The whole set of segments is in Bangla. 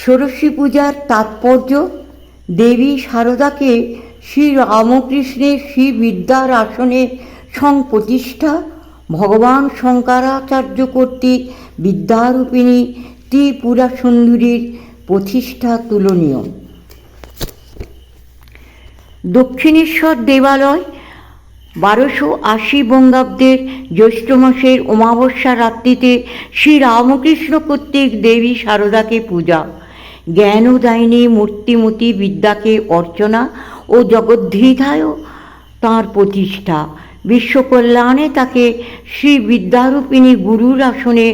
ষোড়শী পূজার তাৎপর্য, দেবী শারদাকে শ্রী রামকৃষ্ণের শ্রী বিদ্যার আসনে সংপ্রতিষ্ঠা, ভগবান শঙ্করাচার্য কর্তৃক বিদ্যারূপিণী ত্রিপুরা সুন্দরীর প্রতিষ্ঠা তুলনীয়। দক্ষিণেশ্বর দেবালয়, বারোশো আশি বঙ্গাব্দের জ্যৈষ্ঠ মাসের অমাবস্যা রাত্রিতে শ্রী রামকৃষ্ণ কর্তৃক দেবী শারদাকে পূজা। জ্ঞানদায়িনী মূর্তিমূর্তি বিদ্যাকে অর্চনা ও জগদ্ধিধায় তাঁর প্রতিষ্ঠা। বিশ্বকল্যাণে তাকে শ্রী বিদ্যারূপিণী গুরুর আসনে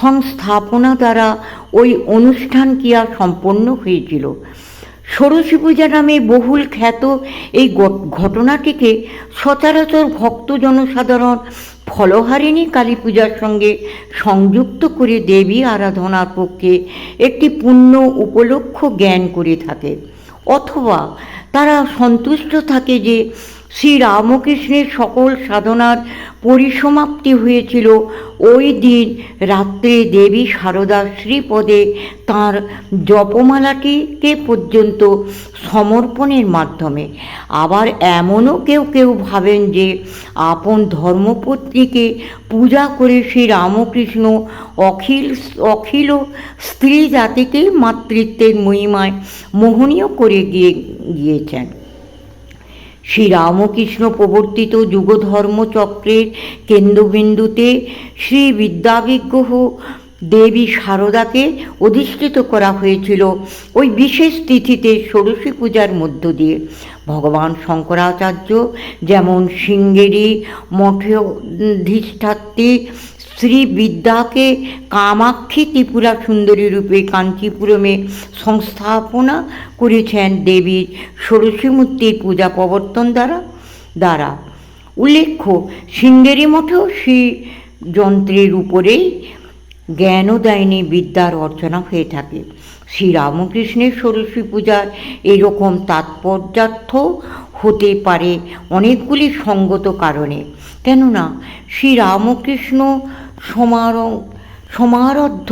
সংস্থাপনা দ্বারা ওই অনুষ্ঠান ক্রিয়া সম্পন্ন হয়েছিল। ষোড়শী পূজা নামে বহুল খ্যাত এই ঘটনাটিকে সচরাচর ভক্ত জনসাধারণ ফলহারিণী কালী পূজার সঙ্গে সংযুক্ত করে দেবী আরাধনার পক্ষে একটি পূর্ণ উপলক্ষ জ্ঞান করে থাকে। অথবা তারা সন্তুষ্ট থাকে যে শ্রী রামকৃষ্ণের সকল সাধনার পরিসমাপ্তি হয়েছিল। ওই দিন রাত্রে দেবী শারদা শ্রীপদে তাঁর জপমালাটিকে পর্যন্ত সমর্পণের মাধ্যমে। আবার এমনও কেউ কেউ ভাবেন যে, আপন ধর্মপত্নীকে পূজা করে শ্রী রামকৃষ্ণ অখিল অখিল স্ত্রী জাতিকে মাতৃত্বের মহিমায় মোহনীয় করে গিয়ে, গিয়েছেন। শ্রী রামকৃষ্ণ প্রবর্তিত যুগধর্ম চক্রের কেন্দ্রবিন্দুতে শ্রী বিদ্যাবিগ্রহ দেবী শারদাকে অধিষ্ঠিত করা হয়েছিল ওই বিশেষ তিথিতে ষোড়শী পূজার মধ্য দিয়ে। ভগবান শঙ্করাচার্য যেমন শৃঙ্গেরি মঠধিষ্ঠাত্রী শ্রী বিদ্যাকে কামাক্ষী ত্রিপুরা সুন্দরী রূপে কাঞ্চিপুরমে সংস্থাপনা করেছেন দেবীর ষোড়শী মূর্তির পূজা প্রবর্তন দ্বারা দ্বারা। উল্লেখ্য শৃঙ্গেরি মঠেও শ্রী যন্ত্রের উপরেই জ্ঞানদায়িনী বিদ্যার অর্চনা হয়ে থাকে। শ্রী রামকৃষ্ণের পূজার এরকম তাৎপর্যার্থ হতে পারে অনেকগুলি সঙ্গত কারণে। কেননা শ্রী রামকৃষ্ণ সমার, সমারদ্ধ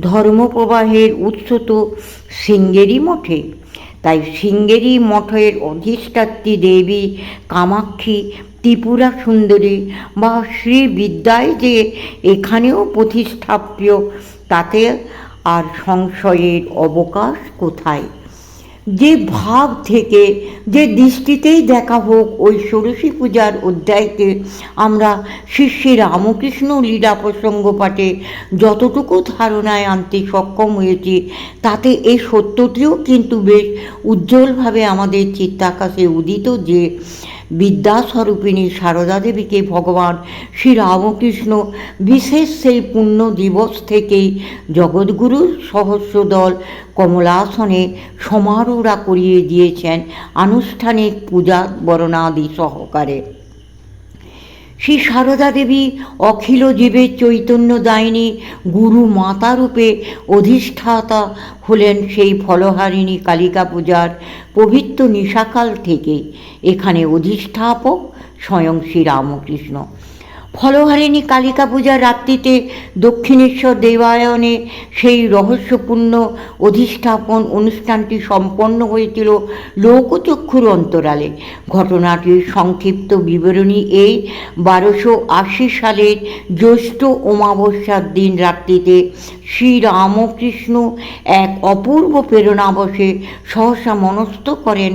ধর্মপ্রবাহের উৎস তো সিঙ্গেরি মঠে। তাই সিঙ্গেরি মঠের অধিষ্ঠাত্রী দেবী কামাক্ষী ত্রিপুরা সুন্দরী বা শ্রী বিদ্যায় যে এখানেও প্রতিষ্ঠাপ্য তাতে আর সংশয়ের অবকাশ কোথায়? যে ভাব থেকে, যে দৃষ্টিতেই দেখা হোক ওই ষোড়শী পূজার অধ্যায়কে আমরা শ্রী রামকৃষ্ণ লীলা প্রসঙ্গ পাঠে যতটুকু ধারণায় আনতে সক্ষম হয়েছি, তাতে এই সত্যটিও কিন্তু বেশ উজ্জ্বলভাবে আমাদের চিত্তাকাশে উদিত যে বিদ্যাস্বরূপিণী সারদা দেবীকে ভগবান শ্রী রামকৃষ্ণ বিশেষ সেই পুণ্য দিবস থেকেই সহস্র দল কমলাসনে সমারোহরা করিয়ে দিয়েছেন আনুষ্ঠানিক পূজা বরণাদি সহকারে। শ্রী সারদা দেবী অখিল জীবের চৈতন্য দায়িনী গুরু মাতা রূপে অধিষ্ঠাতা হলেন সেই ফলহারিণী কালিকা পূজার পবিত্র নিশাকাল থেকে এখানে অধিষ্ঠাপক স্বয়ং শ্রী রামকৃষ্ণ। ফলহারিণী কালিকা পূজার রাত্রিতে দক্ষিণেশ্বর দেবায়নে সেই রহস্যপূর্ণ অধিষ্ঠাপন অনুষ্ঠানটি সম্পন্ন হয়েছিল লোকচক্ষুর অন্তরালে। ঘটনাটির সংক্ষিপ্ত বিবরণী এই বারোশো আশি সালের জ্যৈষ্ঠ অমাবস্যার দিন রাত্রিতে শ্রী রামকৃষ্ণ এক অপূর্ব প্রেরণাবশে সহসা মনস্থ করেন,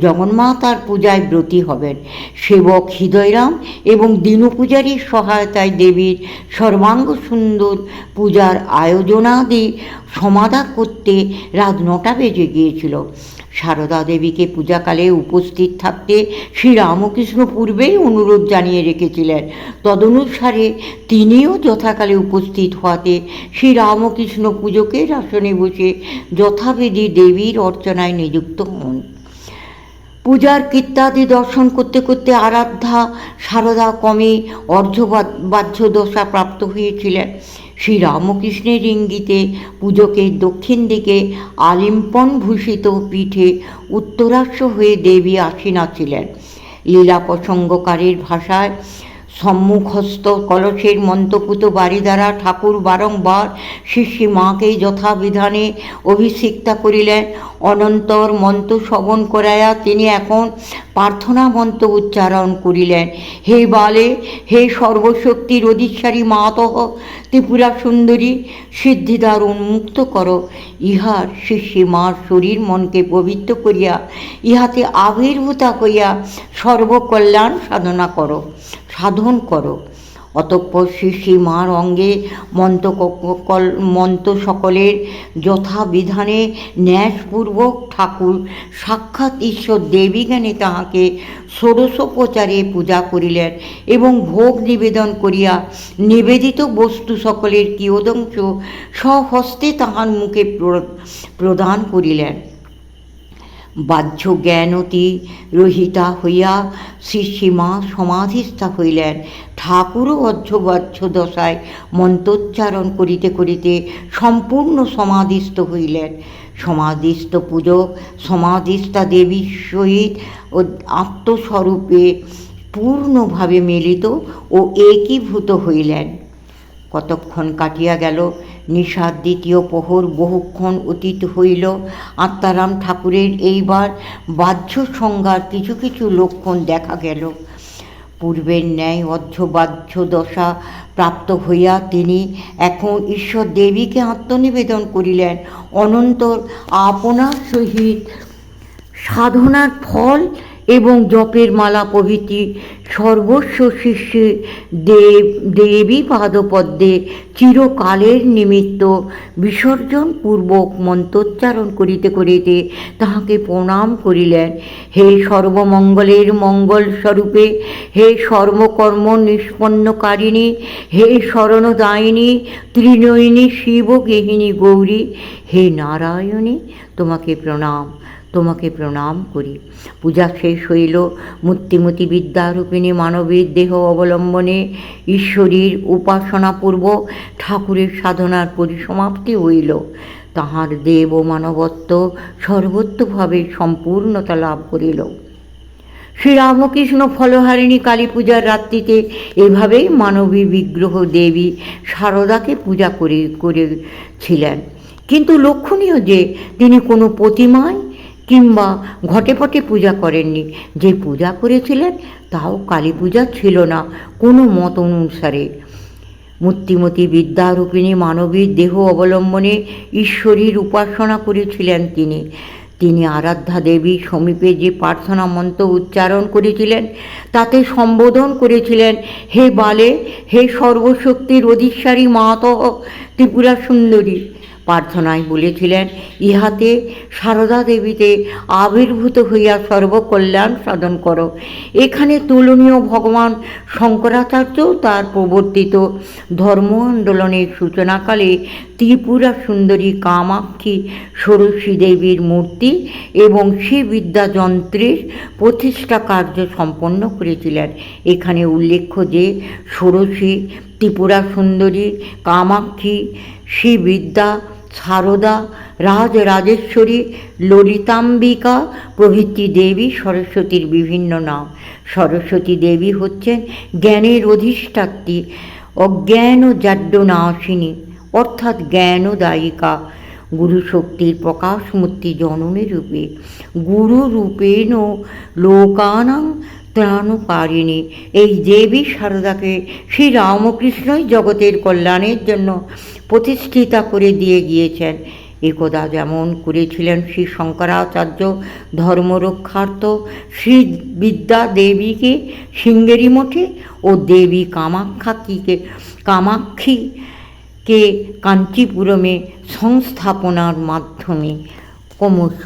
জগন্মাতার পূজায় ব্রতী হবেন। সেবক হৃদয়রাম এবং দীনপূজারীর সহায়তায় দেবীর সর্বাঙ্গ সুন্দর পূজার আয়োজনাদি সমাধা করতে রাত নটা বেজে গিয়েছিল। সারদা দেবীকে পূজাকালে উপস্থিত থাকতে শ্রী রামকৃষ্ণ পূর্বেই অনুরোধ জানিয়ে রেখেছিলেন। তদনুসারে তিনিও যথাকালে উপস্থিত হওয়াতে শ্রী রামকৃষ্ণ পুজোকের আসনে বসে যথাবিধি দেবীর অর্চনায় নিযুক্ত হন। পূজার কীর্তাদি দর্শন করতে করতে আরাধ্যা, সারদা কমে অর্ধবাহ্য দশা প্রাপ্ত হয়েছিলেন। শ্রী রামকৃষ্ণের ইঙ্গিতে পুজোকে দক্ষিণ দিকে আলিম্পন ভূষিত পিঠে উত্তরাস্য হয়ে দেবী আসীনা ছিলেন লীলা প্রসঙ্গকারীর ভাষায় সম্মুখস্থ কলসের মন্তপুত বাড়ি দ্বারা ঠাকুর বারংবার শিষ্যী মাকে যথাবিধানে অভিষিক্তা করিলেন। অনন্তর মন্ত্র শ্রবণ করাইয়া তিনি এখন প্রার্থনা মন্ত্র উচ্চারণ করিলেন। হে বালে, হে সর্বশক্তির অধিষ্ঠারী মাতঃ ত্রিপুরা সুন্দরী, সিদ্ধিদার উন্মুক্ত করো। ইহার শিষ্যী মার শরীর মনকে পবিত্র করিয়া, ইহাতে আবির্ভূতা করিয়া সর্বকল্যাণ সাধনা করো। সাধন করো। অতঃপর শ্রী শ্রী মার অঙ্গে মন্ত্র ক- কল- মন্ত্র সকলের যথাবিধানে ন্যাসপূর্বক ঠাকুর সাক্ষাৎ ঈশ্বর দেবী তাহাকে ষোড়শোপচারে পূজা করিলেন এবং ভোগ নিবেদন করিয়া নিবেদিত বস্তু সকলের কিয়দংশ স্বহস্তে তাহার মুখে প্র- প্রদান করিলেন। বাহ্য জ্ঞানতি রহিতা হইয়া শ্রীশ্রীমা সমাধিস্থা হইলেন। ঠাকুরও অধ্যবাহ্য দশায় মন্ত্রোচ্চারণ করিতে করিতে সম্পূর্ণ সমাধিস্থ হইলেন। সমাধিস্থ পূজক, সমাধিস্থা দেবীর সহিত ও আত্মস্বরূপে পূর্ণভাবে মিলিত ও একীভূত হইলেন। কতক্ষণ কাটিয়া গেল নিশার দ্বিতীয় প্রহর বহুক্ষণ অতীত হইল। আত্মারাম ঠাকুরের এইবার বাহ্য সংজ্ঞার কিছু কিছু লক্ষণ দেখা গেল। পূর্বের ন্যায় অর্ধবাহ্য দশা প্রাপ্ত হইয়া তিনি এখন ঈশ্বর দেবীকে আত্মনিবেদন করিলেন। অনন্তর আপনার সহিত সাধনার ফল এবং জপের মালা প্রভৃতি সর্বস্ব শিষ্যে দেব, দেবী পাদপদ্মে চিরকালের নিমিত্ত বিসর্জন পূর্বক মন্ত্রোচ্চারণ করিতে করিতে তাহাকে প্রণাম করিলেন। হে সর্বমঙ্গলের মঙ্গল স্বরূপে হে সর্বকর্ম নিষ্পন্নকারিণী, হে শরণদায়িনী, ত্রিনয়িনী শিবগেহিনী গৌরী, হে নারায়ণী, তোমাকে প্রণাম। তোমাকে প্রণাম করি। পূজা শেষ হইল, মূর্তিমতি বিদ্যারূপিণী মানবীর দেহ অবলম্বনে ঈশ্বরীর উপাসনাপূর্বক ঠাকুরের সাধনার পরিসমাপ্তি হইল। তাহার দেব ও মানবত্ব সর্বত্রভাবে সম্পূর্ণতা লাভ করিল। শ্রীরামকৃষ্ণ ফলহারিণী কালী পূজার রাত্রিতে এভাবেই মানবী বিগ্রহ দেবী শারদাকে পূজা করে, করেছিলেন। কিন্তু লক্ষণীয় যে, তিনি কোনো প্রতিমায় কিংবা ঘটে পটে পূজা করেননি। যে পূজা করেছিলেন, তাও কালী পূজা ছিল না কোনো মত অনুসারে। মূর্তিমতী বিদ্যারূপিণী মানবীর দেহ অবলম্বনে ঈশ্বরীর উপাসনা করেছিলেন তিনি। তিনি আরাধ্যা দেবীর সমীপে যে প্রার্থনা মন্ত্র উচ্চারণ করেছিলেন, তাতে সম্বোধন করেছিলেন, হে বালে, হে সর্বশক্তির অধিষ্ঠারী মাত ত্রিপুরা সুন্দরী প্রার্থনায় বলেছিলেন, ইহাতে সারদা দেবীতে আবির্ভূত হইয়া সর্বকল্যাণ সাধন কর। এখানে তুলনীয় ভগবান শঙ্করাচার্য তার প্রবর্তিত ধর্ম আন্দোলনের সূচনাকালে ত্রিপুরা সুন্দরী কামাক্ষী ষোড়শী দেবীর মূর্তি এবং শ্রীবিদ্যা যন্ত্রের প্রতিষ্ঠা কার্য সম্পন্ন করেছিলেন। এখানে উল্লেখ্য যে, ষোড়শী ত্রিপুরা সুন্দরী কামাক্ষী শ্রীবিদ্যা সারদা রাজরাজেশ্বরী ললিতাম্বিকা প্রভৃতি দেবী সরস্বতীর বিভিন্ন নাম। সরস্বতী দেবী হচ্ছেন জ্ঞানের অধিষ্ঠাত্রী, অজ্ঞান ও জাড্যনাশিনী। অর্থাৎ জ্ঞানদায়িকা। গুরু শক্তির প্রকাশমূর্তি জননী রূপে। গুরু রূপেণ লোকানাং ত্রাণকারিণী। এই দেবী সারদাকে শ্রী রামকৃষ্ণই জগতের কল্যাণের জন্য প্রতিষ্ঠিতা করে দিয়ে গিয়েছেন। একদা যেমন করেছিলেন শ্রী শঙ্করাচার্য ধর্মরক্ষার্থ শ্রী বিদ্যা দেবীকে সিঙ্গেরি মঠে ও দেবী কামাক্ষাকে কামাক্ষীকে কাঞ্চিপুরমে সংস্থাপনার মাধ্যমে ক্রমশ